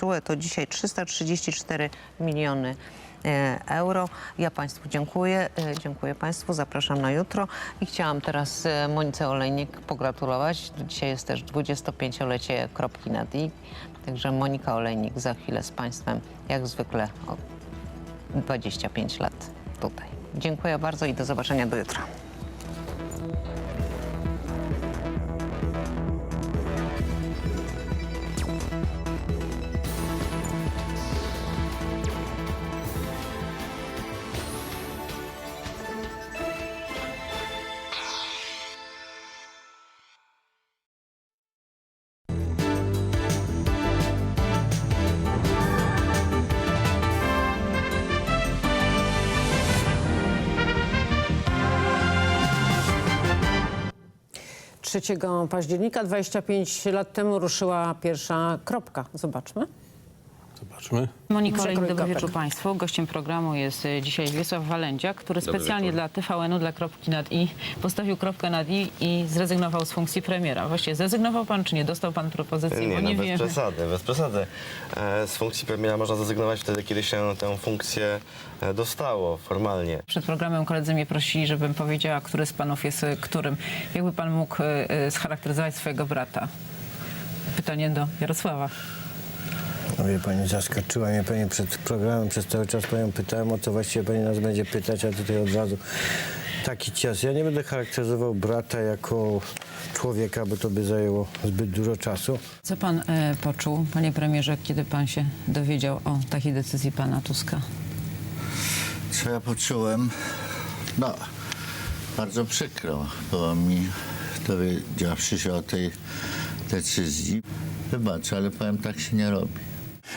TSUE to dzisiaj 334 miliony e, euro. Ja Państwu dziękuję. e, Dziękuję Państwu. Zapraszam na jutro. I chciałam teraz e, Monice Olejnik pogratulować. Dzisiaj jest też 25-lecie kropki nad i. Także Monika Olejnik za chwilę z Państwem, jak zwykle, o 25 lat tutaj. Dziękuję bardzo i do zobaczenia do jutra. Trzeciego października 25 lat temu ruszyła pierwsza kropka. Zobaczmy. Zobaczmy. Monika Olejnik, dobry wieczór Państwu. Gościem programu jest e, dzisiaj Wiesław Walędzia, który Dobry specjalnie wieczór. dla TVN-u, dla kropki nad i postawił kropkę nad i i zrezygnował z funkcji premiera. Właściwie zrezygnował Pan, czy nie? Dostał Pan propozycję? Nie, bo no nie bez wiemy. przesady, bez przesady. E, Z funkcji premiera można zrezygnować wtedy, kiedy się tę funkcję e, dostało formalnie. Przed programem koledzy mnie prosili, żebym powiedziała, który z Panów jest którym. Jakby Pan mógł scharakteryzować swojego brata? Pytanie do Jarosława. No wie pani, zaskoczyła mnie pani przed programem, przez cały czas panią pytałem, o co właściwie pani nas będzie pytać, a tutaj od razu taki cios. Ja nie będę charakteryzował brata jako człowieka, bo to by zajęło zbyt dużo czasu. Co Pan e, poczuł, Panie Premierze, kiedy Pan się dowiedział o takiej decyzji Pana Tuska? Co ja poczułem? No, bardzo przykro było mi, dowiedziawszy się o tej decyzji. Wybacz, ale powiem, tak się nie robi.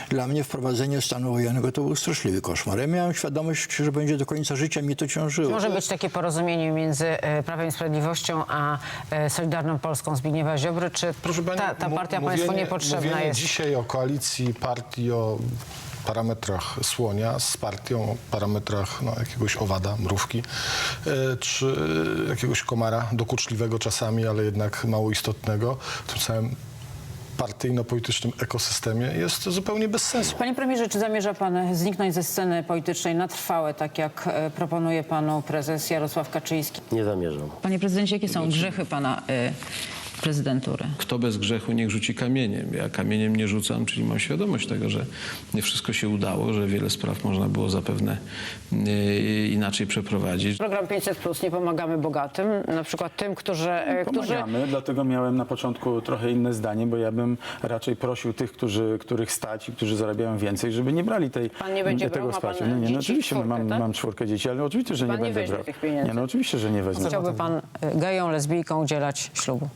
Dla mnie wprowadzenie stanu wojennego to był straszliwy koszmar. Ja miałem świadomość, że będzie do końca życia mi to ciążyło. Może być takie porozumienie między e, Prawem i Sprawiedliwością a e, Solidarną Polską Zbigniewa Ziobry, czy Proszę pani, ta, partia mówienie- Państwu niepotrzebna mówienie jest? dzisiaj o koalicji partii o parametrach słonia z partią o parametrach no, jakiegoś owada, mrówki, e, czy jakiegoś komara dokuczliwego czasami, ale jednak mało istotnego w tym całym partyjno-politycznym ekosystemie jest zupełnie bez sensu. Panie premierze, czy zamierza pan zniknąć ze sceny politycznej na trwałe, tak jak e, proponuje panu prezes Jarosław Kaczyński? Nie zamierzam. Panie prezydencie, jakie są grzechy pana y, prezydentury? Kto bez grzechu niech rzuci kamieniem. Ja kamieniem nie rzucam, czyli mam świadomość tego, że nie wszystko się udało, że wiele spraw można było zapewne yy, inaczej przeprowadzić. Program 500 Plus nie pomagamy bogatym, na przykład tym, którzy, e, którzy Pomagamy, dlatego miałem na początku trochę inne zdanie, bo ja bym raczej prosił tych, którzy, których stać i którzy zarabiają więcej, żeby nie brali tej, Pan nie będzie brał? tego pan wsparcia. Nie, nie, no oczywiście, no, mam, Czwórkę, tak? mam czwórkę dzieci, ale oczywiście, że Pan nie nie będę brał. tych pieniędzy? Nie, no oczywiście, że nie wezmę. chciałby pan e, gejom, lesbijkom udzielać ślubu?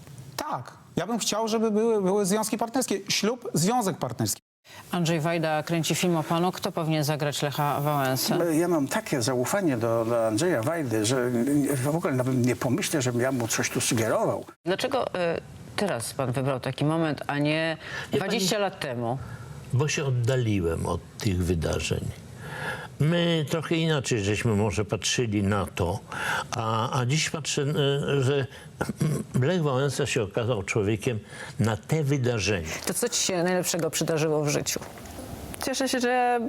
Tak. Ja bym chciał, żeby były, były związki partnerskie. Ślub, związek partnerski. Andrzej Wajda kręci film o panu. Kto powinien zagrać Lecha Wałęsę? Ja mam takie zaufanie do, do Andrzeja Wajdy, że w ogóle nawet nie pomyślę, żebym ja mu coś tu sugerował. Dlaczego e, teraz pan wybrał taki moment, a nie 20 lat temu? Bo się oddaliłem od tych wydarzeń. My trochę inaczej żeśmy może patrzyli na to, a, a dziś patrzę, e, że Lech Wałęsa się okazał człowiekiem na te wydarzenia. To co ci się najlepszego przydarzyło w życiu? Cieszę się, że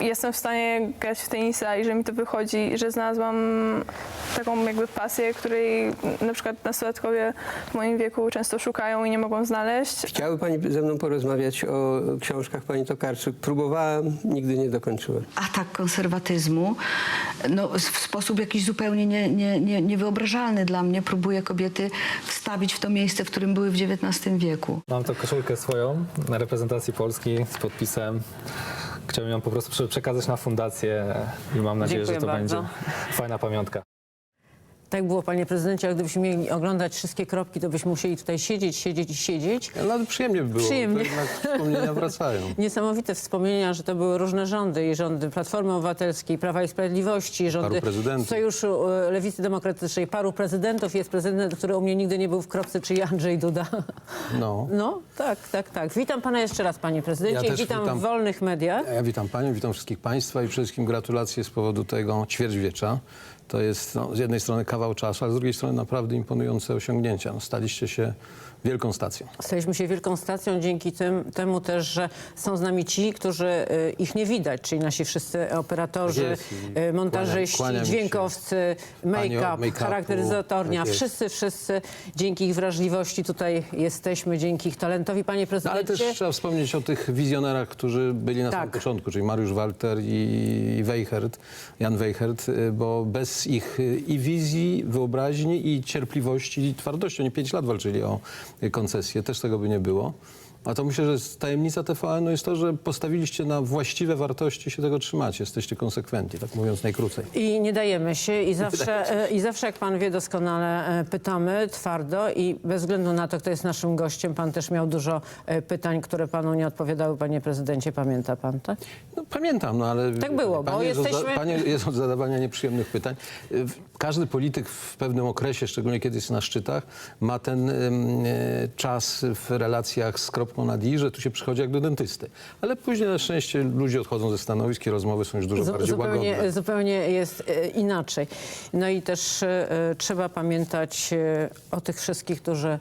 jestem w stanie grać w tenisa i że mi to wychodzi, że znalazłam taką jakby pasję, której na przykład nastolatkowie w moim wieku często szukają i nie mogą znaleźć. Chciałaby Pani ze mną porozmawiać o książkach Pani Tokarczuk. Próbowałem, nigdy nie dokończyłem. atak konserwatyzmu no, w sposób jakiś zupełnie nie, nie, nie, niewyobrażalny dla mnie próbuje kobiety wstawić w to miejsce, w którym były w XIX wieku. Mam tą koszulkę swoją na reprezentacji Polski z podpisem. Chciałbym ją po prostu prze- przekazać na fundację i mam nadzieję, Dziękuję że to bardzo. będzie fajna pamiątka. Tak było, panie prezydencie, ale gdybyśmy mieli oglądać wszystkie kropki, to byśmy musieli tutaj siedzieć, siedzieć i siedzieć. Ale przyjemnie by było, Przyjemnie. to jednak wspomnienia wracają. Niesamowite wspomnienia, że to były różne rządy i rządy Platformy Obywatelskiej, Prawa i Sprawiedliwości, rządy. Sojuszu e, Lewicy Demokratycznej, paru prezydentów. Jest prezydent, który u mnie nigdy nie był w kropce, czyli Andrzej Duda. No. No, tak, tak, tak. Witam pana jeszcze raz, panie prezydencie. Ja witam, witam. w wolnych mediach. Ja witam Panią, witam wszystkich Państwa i wszystkim gratulacje z powodu tego ćwierćwiecza. To jest no, z jednej strony kawał czasu, ale z drugiej strony naprawdę imponujące osiągnięcia. No, staliście się wielką stacją. Staliśmy się wielką stacją dzięki tym, temu też, że są z nami ci, którzy y, ich nie widać, czyli nasi wszyscy operatorzy, Tak jest i y, montażyści, kłaniam- kłaniam się. dźwiękowcy, make-up, make-upu, charakteryzatornia, tak wszyscy, wszyscy dzięki ich wrażliwości tutaj jesteśmy, dzięki ich talentowi. Panie No, ale prezydencie, też trzeba wspomnieć o tych wizjonerach, którzy byli na samym Tak. początku, czyli Mariusz Walter i Weichert, Jan Weichert, y, bo bez ich y, i wizji, wyobraźni, i cierpliwości, i twardości, oni pięć lat walczyli o y, koncesję, też tego by nie było. A to myślę, że tajemnica TVN-u jest to, że postawiliście na właściwe wartości się tego trzymacie. Jesteście konsekwentni, tak mówiąc najkrócej. I nie dajemy się i zawsze, e, i zawsze jak pan wie doskonale, e, pytamy twardo i bez względu na to, kto jest naszym gościem, pan też miał dużo e, pytań, które panu nie odpowiadały, panie prezydencie. Pamięta pan, tak? No, pamiętam, no ale... Tak było, bo jest, jesteśmy- za- pani jest od zadawania nieprzyjemnych pytań. Każdy polityk w pewnym okresie, szczególnie kiedy jest na szczytach, ma ten y, czas w relacjach z kropką nad i, że tu się przychodzi jak do dentysty. Ale później na szczęście ludzie odchodzą ze stanowisk i rozmowy są już dużo Zu- bardziej łagodne. zupełnie, zupełnie jest e, inaczej. No i też e, e, trzeba pamiętać o tych wszystkich, którzy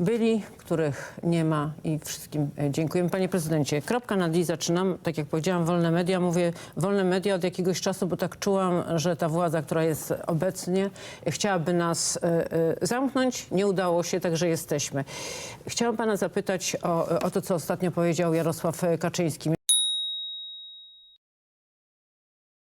byli, których nie ma i wszystkim e, dziękujemy. Panie prezydencie, kropka nad i zaczynam. Tak jak powiedziałam, wolne media. Mówię wolne media od jakiegoś czasu, bo tak czułam, że ta władza, która jest obecnie, chciałaby nas e, e, zamknąć. Nie udało się, także jesteśmy. Chciałam pana zapytać o, o to, co ostatnio powiedział Jarosław Kaczyński.